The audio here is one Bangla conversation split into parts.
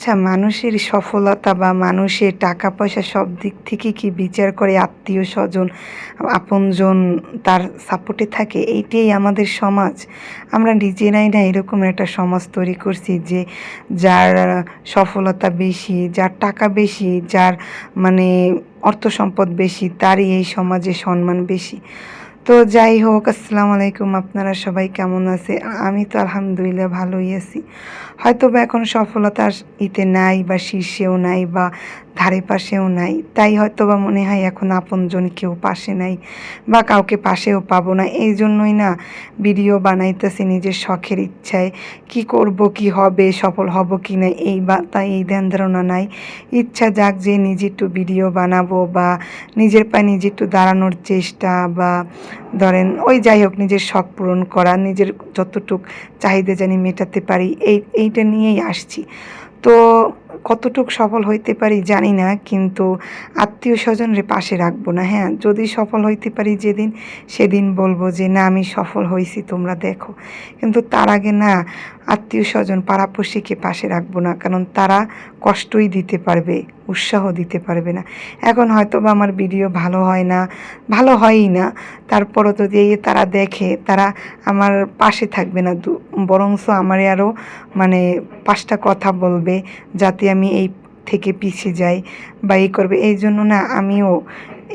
আচ্ছা মানুষের সফলতা বা মানুষের টাকা পয়সা সব দিক থেকে কি বিচার করে আত্মীয় স্বজন, আপনজন তার সাপোর্টে থাকে? এইটাই আমাদের সমাজ। আমরা নিজেরাই না এরকম একটা সমাজ তৈরি করছি যে যার সফলতা বেশি, যার টাকা বেশি, যার মানে অর্থ সম্পদ বেশি, তারই এই সমাজে সম্মান বেশি। তো যাই হোক, আসসালামু আলাইকুম। আপনারা সবাই কেমন আছে? আমি তো আলহামদুলিল্লাহ ভালোই আছি। হয়তো বা এখন সফলতার ইতে নাই বা শীর্ষেও নাই বা ধারে পাশেও নাই। তাই হয়তো বা মনে হয় এখন আপনজন কেউ পাশে নাই বা কাউকে পাশেও পাবো না। এই জন্যই না ভিডিও বানাইতেছি নিজের শখের ইচ্ছায়। কি করব, কি হবে, সফল হব কি না, এই বা, তাই এই ধ্যান ধারণা নাই। ইচ্ছা যাক যে নিজে একটু ভিডিও বানাবো বা নিজের পায়ে নিজে একটু দাঁড়ানোর চেষ্টা বা ধরেন ওই যাই হোক নিজের শখ পূরণ করা, নিজের যতটুক চাহিদা জানি মেটাতে পারি। এই, এইটা নিয়েই আসছি। তো কতটুক সফল হইতে পারি জানি না, কিন্তু আত্মীয় স্বজনরে পাশে রাখব না। হ্যাঁ যদি সফল হইতে পারি যেদিন, সেদিন বলব যে, না, আমি সফল হয়েছি তোমরা দেখো। কিন্তু তার আগে না, আত্মীয় স্বজন পাড়াপড়শিকে পাশে রাখব না, কারণ তারা কষ্টই দিতে পারবে, উৎসাহ দিতে পারবে না। এখন হয়তো বা আমার ভিডিও ভালো হয় না, ভালো হয়ই না, তারপরও যদি এই তারা দেখে, তারা আমার পাশে থাকবে না বরংস আমারে আরও মানে পাঁচটা কথা বলবে, যাতে আমি এই থেকে পিছিয়ে যাই বা এই করবে, এই জন্য না আমিও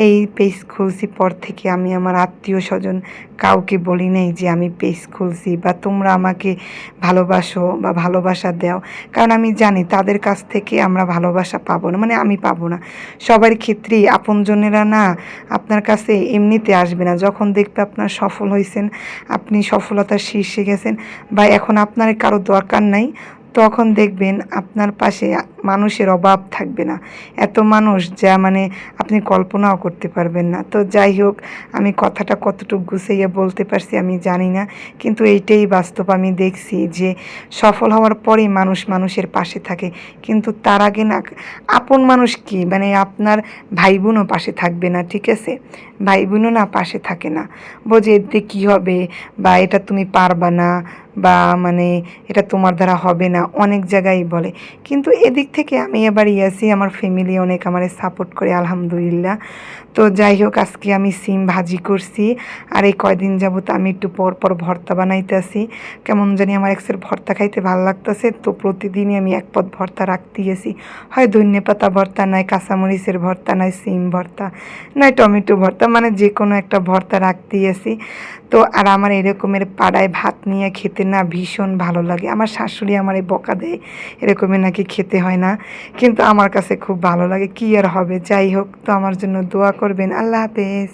এই পেজ খুলছি। পর থেকে আমি আমার আত্মীয় স্বজন কাউকে বলি নাই যে আমি পেজ খুলছি বা তোমরা আমাকে ভালোবাসো বা ভালোবাসা দাও। কারণ আমি জানি তাদের কাছ থেকে আমরা ভালোবাসা পাবো না মানে আমি পাবো না। সবার ক্ষেত্রেই আপনজনেরা না আপনার কাছে এমনিতে আসবে না। যখন দেখবে আপনার সফল হয়েছেন, আপনি সফলতার শীর্ষে গেছেন বা এখন আপনার কারও দরকার নাই তখন দেখবেন আপনার পাশে মানুষের অভাব থাকবে না। এত মানুষ যা মানে আপনি কল্পনাও করতে পারবেন না। তো যাই হোক, আমি কথাটা কতটুকু গুছাইয়া বলতে পারছি আমি জানি না। কিন্তু এইটাই বাস্তব আমি দেখছি যে সফল হওয়ার পরেই মানুষ মানুষের পাশে থাকে। কিন্তু তার আগে না, আপন মানুষ কি? মানে আপনার ভাই বোনও পাশে থাকবে না, ঠিক আছে? ভাই বোনও না পাশে থাকে না। বোঝে এতে কী হবে? বা এটা তুমি পারবা না? বা মানে এটা তোমার দ্বারা হবে না? অনেক জায়গায় বলে। কিন্তু এদিক থেকে আমি এবার ইয়াসি, আমার ফ্যামিলি অনেক আমার সাপোর্ট করে, আলহামদুলিল্লাহ। তো যাই হোক, আজকে আমি সিম ভাজি করছি, আর এই কয়দিন যাবত আমি একটু পর পর ভর্তা বানাইতেছি। কেমন জানি আমার এক্সের ভর্তা খাইতে ভালো লাগতেছে, তো প্রতিদিনই আমি এক পদ ভর্তা রাখতে গেছি। হয় ধনে পাতা ভর্তা নয় কাঁচামরিচের ভর্তা নয় সিম ভর্তা নয় টমেটো ভর্তা মানে যে কোনো একটা ভর্তা রাখতে গেছি। তো আর আমার এরকমের পাড়ায় ভাত নিয়ে খেতে না ভীষণ ভালো লাগে। আমার শাশুড়ি আমার এই বকা দেয় এরকমের নাকি খেতে হয় না, কিন্তু আমার কাছে খুব ভালো লাগে। কি আর হবে? যাই হোক, তো আমার জন্য দোয়া করবেন। আল্লাহ হাফেজ।